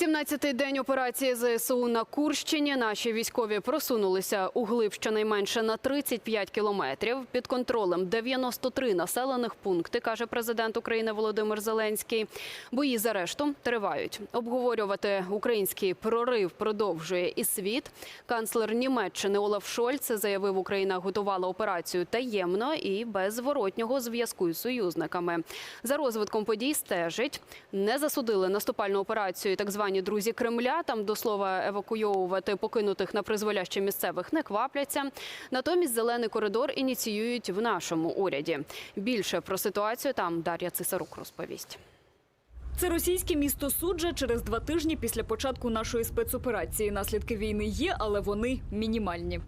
17-й день операції ЗСУ на Курщині. Наші військові просунулися у глиб щонайменше на 35 кілометрів. Під контролем 93 населених пункти, каже президент України Володимир Зеленський. Бої за решту тривають. Обговорювати український прорив продовжує і світ. Канцлер Німеччини Олаф Шольц заявив, Україна готувала операцію таємно і без зворотнього зв'язку із союзниками. За розвитком подій стежить. Не засудили наступальну операцію так звані друзі Кремля. Там до слова евакуйовувати покинутих на призволяще місцевих не квапляться. Натомість зелений коридор ініціюють в нашому уряді. Більше про ситуацію там Дар'я Цисарук розповість. Це російське місто Суджа через два тижні після початку нашої спецоперації. Наслідки війни є, але вони мінімальні.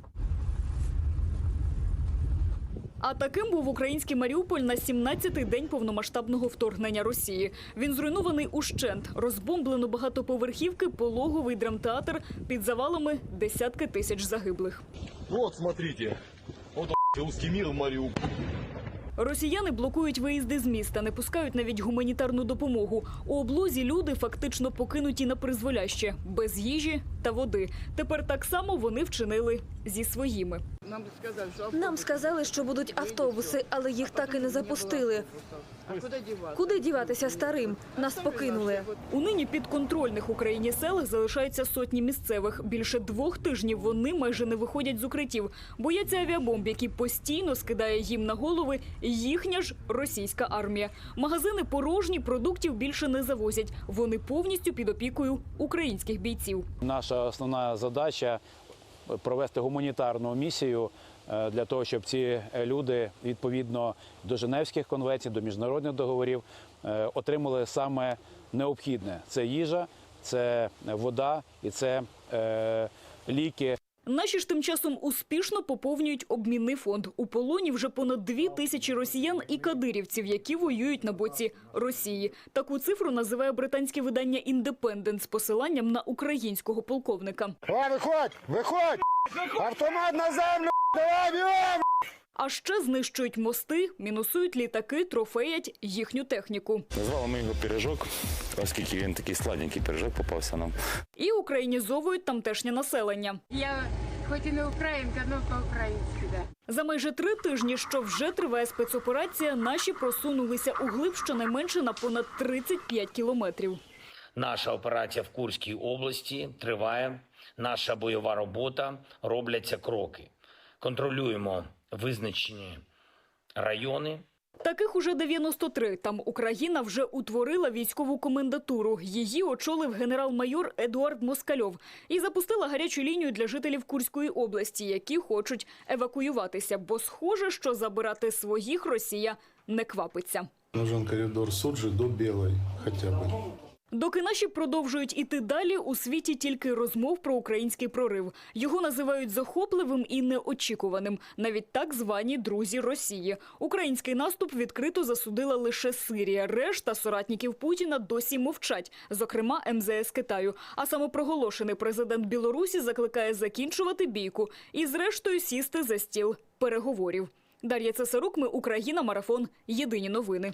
А таким був український Маріуполь на 17-й день повномасштабного вторгнення Росії. Він зруйнований ущент, розбомблено багатоповерхівки, пологовий драмтеатр, під завалами десятки тисяч загиблих. От смотрите. от русський в Мариуполе. Росіяни блокують виїзди з міста, не пускають навіть гуманітарну допомогу. У облозі люди фактично покинуті на призволяще, без їжі та води. Тепер так само вони вчинили зі своїми. Нам сказали, что Нам сказали, що будуть автобуси, але їх так і не запустили. Куди діватися старим? Нас покинули. У нині підконтрольних Україні селах залишаються сотні місцевих. Більше двох тижнів вони майже не виходять з укриттів. Бояться авіабомб, які постійно скидає їм на голови їхня ж російська армія. Магазини порожні, продуктів більше не завозять. Вони повністю під опікою українських бійців. Наша основна задача провести гуманітарну місію е, для того, щоб ці люди відповідно до Женевських конвенцій, до міжнародних договорів е, отримали саме необхідне: це їжа, це вода і це е, ліки. Наші ж тим часом успішно поповнюють обмінний фонд. У полоні вже понад дві тисячі росіян і кадирівців, які воюють на боці Росії. Таку цифру називає британське видання «Індепендент» з посиланням на українського полковника. А, виходь, виходь! Автомат на землю! Давай, бігом! А ще знищують мости, мінусують літаки, трофеять їхню техніку. Назвали ми його пиріжок, оскільки він такий сладенький пиріжок попався нам. І українізовують тамтешнє населення. Я хоч і не українка, але по-українськи, да. За майже три тижні, що вже триває спецоперація, наші просунулися у глиб щонайменше на понад 35 кілометрів. Наша операція в Курській області триває. Наша бойова робота робляться кроки. Контролюємо визначені райони. Таких уже 93. Там Україна вже утворила військову комендатуру. Її очолив генерал-майор Едуард Москальов і запустила гарячу лінію для жителів Курської області, які хочуть евакуюватися, бо схоже, що забирати своїх Росія не квапиться. Нужен коридор Суджи до Белой хотя бы. Доки наші продовжують іти далі, у світі тільки розмов про український прорив. Його називають захопливим і неочікуваним. Навіть так звані друзі Росії. Український наступ відкрито засудила лише Сирія. Решта соратників Путіна досі мовчать, зокрема МЗС Китаю. А самопроголошений президент Білорусі закликає закінчувати бійку і, зрештою, сісти за стіл переговорів. Дар'я Цесарук, ми Україна, марафон. Єдині новини.